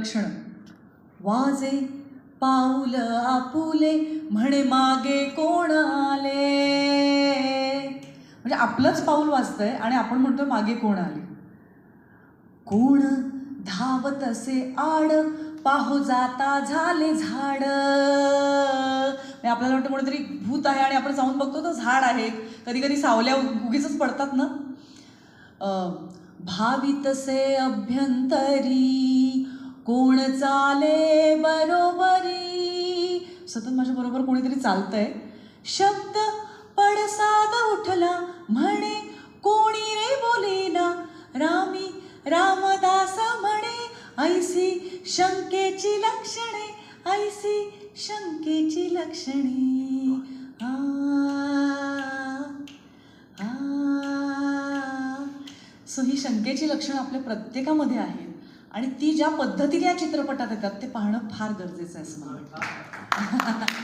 लक्षण. वाजे पाऊल आपुले म्हणे मागे कोण आले? म्हणजे आपलंच पाऊल वाजतंय आणि आपण म्हणतोय मागे कोण आले? कोण धावत असे आड पाहू जाता झाले झाड. म्हणजे आपल्याला वाटतं कोणीतरी भूत आहे आणि आपण जाऊन बघतो तर झाड आहे कधी कधी सावल्या उगीच पडतात ना? भावितसे अभ्यंतरी कोण चाले बरोबरी? सतत माझ्या बरोबर कोणीतरी चालतंय. शब्द पडसाद उठला म्हणे कोणी रे बोलेना? रामी रामदास म्हणे ऐसी शंकेची लक्षणे ऐसी शंकेची लक्षणे. आ, आ. सो ही शंकेची लक्षणं आपल्या प्रत्येकामध्ये आहेत. आणि ती ज्या पद्धतीने या चित्रपटात येतात ते पाहणं फार गरजेचं आहे असं मला वाटतं.